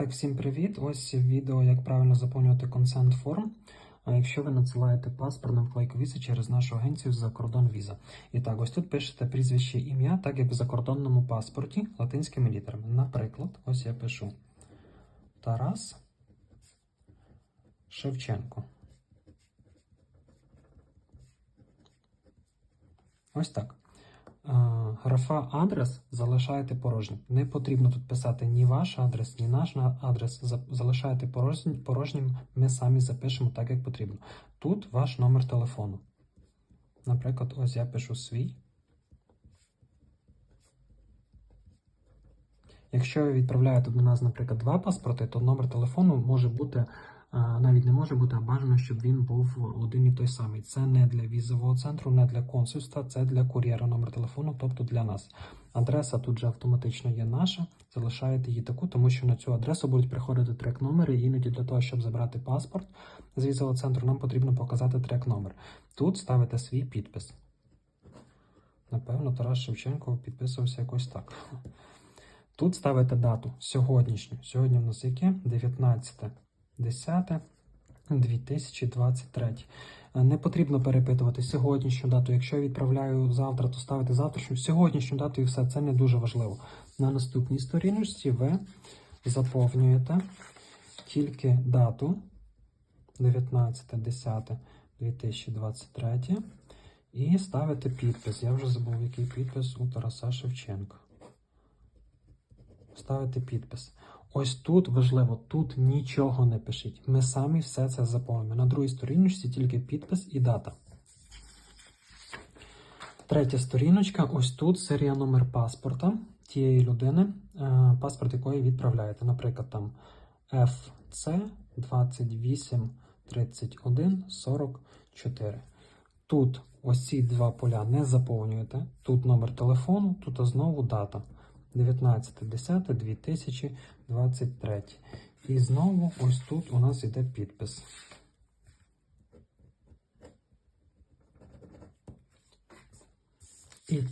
Так, всім привіт! Ось відео, як правильно заповнювати consent форм. Якщо ви надсилаєте паспорт на вклейку візи через нашу агенцію за кордон віза. І так, ось тут пишете прізвище ім'я, так як в закордонному паспорті латинськими літерами. Наприклад, ось я пишу Тарас Шевченко. Ось так. Графа адрес залишаєте порожнім. Не потрібно тут писати ні ваш адрес, ні наш адрес. Залишаєте порожнім. Ми самі запишемо так, як потрібно. Тут ваш номер телефону. Наприклад, ось я пишу свій. Якщо ви відправляєте до нас, наприклад, два паспорти, то номер телефону може бути, навіть не може бути, а бажано, щоб він був один і той самий. Це не для візового центру, не для консульства, це для кур'єра номер телефону, тобто для нас. Адреса тут же автоматично є наша. Залишаєте її таку, тому що на цю адресу будуть приходити трек номери. Іноді для того, щоб забрати паспорт з візового центру, нам потрібно показати трек номер. Тут ставите свій підпис. Напевно, Тарас Шевченко підписувався якось так. Тут ставите дату сьогоднішню. Сьогодні в нас яке? 19 10 2023. Е, Не потрібно перепитувати сьогоднішню дату. Якщо я відправляю завтра, то ставити завтрашню, сьогоднішню дату і все. Це не дуже важливо. На наступній сторіночці ви заповнюєте тільки дату 19.10.2023 і ставите підпис. Я вже забув, який підпис у Тараса Шевченка ставити підпис. Ось тут важливо, тут нічого не пишіть. Ми самі все це заповнимо. На другій сторіночці тільки підпис і дата. Третя сторіночка, ось тут серія номер паспорта тієї людини, е, паспорт якої відправляєте. Наприклад, там FC 28 31 44. Тут ось ці два поля не заповнюєте. Тут номер телефону, тут знову дата. 19.10.2023. І знову ось тут у нас йде підпис. І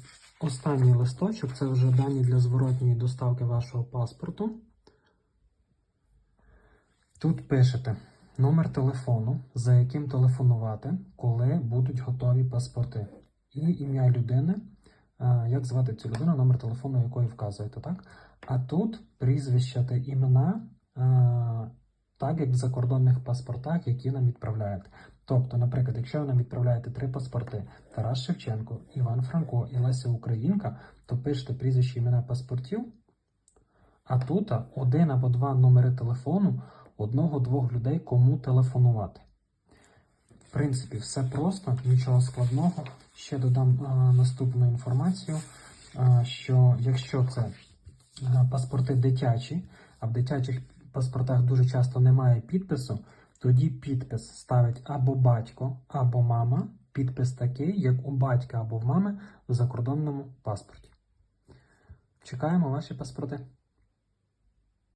останній листочок це вже дані для зворотньої доставки вашого паспорту. Тут пишете номер телефону, за яким телефонувати, коли будуть готові паспорти, і ім'я людини, як звати цю людину, номер телефону, якої вказуєте, так? А тут прізвища та імена, е, так як в закордонних паспортах, які нам відправляють. Тобто, наприклад, якщо ви нам відправляєте три паспорти Тарас Шевченко, Іван Франко і Леся Українка, то пишете прізвище імена паспортів, а тут один або два номери телефону одного-двох людей, кому телефонувати. В принципі, все просто, нічого складного. Ще додам е, наступну інформацію, е, що якщо це е, паспорти дитячі, а в дитячих паспортах дуже часто немає підпису, тоді підпис ставить або батько, або мама. Підпис такий, як у батька або в мами в закордонному паспорті. Чекаємо ваші паспорти.